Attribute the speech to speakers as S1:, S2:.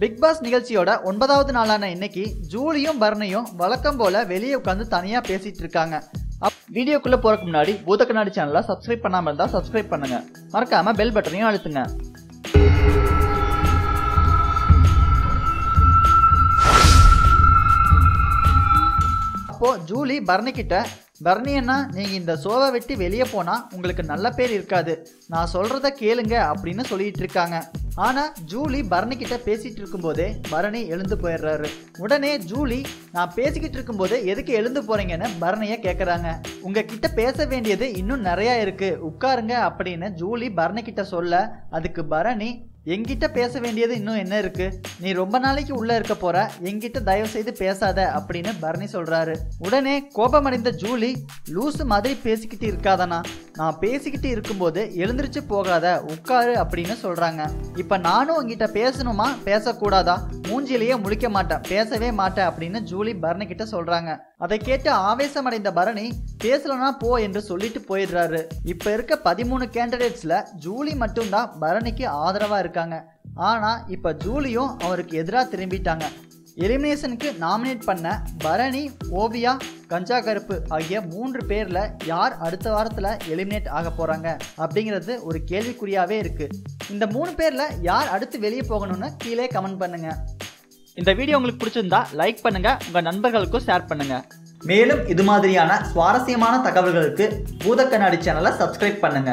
S1: Big pass நிகழ்ச்சியோட ஒன்பதாவது நாளான இன்னைக்கு ஜூலியும் பரணியும் வழக்கம் போல வெளியே உட்காந்து தனியா பேசிட்டு இருக்காங்க. அப் வீடியோக்குள்ள போறதுக்கு முன்னாடி பூத கண்ணாடி சேனலை சப்ஸ்கிரைப் பண்ணாம இருந்தா சப்ஸ்கிரைப் பண்ணுங்க. மறக்காம பெல் பட்டனையும் அழுத்துங்க. அப்போ ஜூலி பரணி கிட்ட பரணி அண்ணா நீங்க இந்த சோவை வெட்டி வெளியே போனா உங்களுக்கு நல்ல பேர் இருக்காது. நான் சொல்றத கேளுங்க அப்படின்னு சொல்லிட்டு இருக்காங்க. ஆனால் ஜூலி பரணி கிட்ட இருக்கும்போதே பரணி எழுந்து போயிடுறாரு. உடனே ஜூலி நான் பேசிக்கிட்டு இருக்கும்போது எதுக்கு எழுந்து போகிறீங்கன்னு பரணிய கேட்குறாங்க உங்ககிட்ட பேச வேண்டியது இன்னும் நிறையா இருக்குது உட்காருங்க அப்படின்னு ஜூலி பரணி கிட்ட சொல்ல அதுக்கு பரணி எங்கிட்ட பேச வேண்டியது இன்னும் என்ன இருக்கு? நீ ரொம்ப நாளைக்கு உள்ள இருக்க போற எங்கிட்ட தயவு செய்து பேசாத அப்படின்னு பரணி சொல்றாரு. உடனே கோபமடைந்த ஜூலி லூசு மாதிரி பேசிக்கிட்டு இருக்காதனா? நான் பேசிக்கிட்டு இருக்கும்போது எழுந்திருச்சு போகாத உட்காரு அப்படின்னு சொல்றாங்க. இப்ப நானும் உங்ககிட்ட பேசணுமா? பேசக்கூடாதா? மூஞ்சிலேயே முழிக்க மாட்டேன். பேசவே மாட்டேன் அப்படின்னு ஜூலி பரணி கிட்ட சொல்றாங்க. அதை கேட்டு ஆவேசமடைந்த பரணி பேசலனா போ என்று சொல்லிட்டு போயிடுறாரு. இப்ப இருக்க பதிமூணு கேண்டிடேட்ஸ்ல ஜூலி மட்டும்தான் பரணிக்கு ஆதரவா இருக்காங்க. ஆனா இப்ப ஜூலியும் அவருக்கு எதிராக திரும்பிட்டாங்க. எலிமினேஷனுக்கு நாமினேட் பண்ண பரணி ஓவியா கஞ்சா கருப்பு ஆகிய மூன்று பேர்ல யார் அடுத்த வாரத்துல எலிமினேட் ஆக போறாங்க அப்படிங்கிறது ஒரு கேள்விக்குறியாவே இருக்கு. இந்த மூணு பேர்ல யார் அடுத்து வெளியே போகணும்னு கீழே கமெண்ட் பண்ணுங்க. இந்த வீடியோ உங்களுக்கு பிடிச்சிருந்தா லைக் பண்ணுங்க உங்க நண்பர்களுக்கும் ஷேர் பண்ணுங்க. மேலும் இது மாதிரியான சுவாரஸ்யமான தகவல்களுக்கு பூத கண்ணாடி சேனலை சப்ஸ்கிரைப் பண்ணுங்க.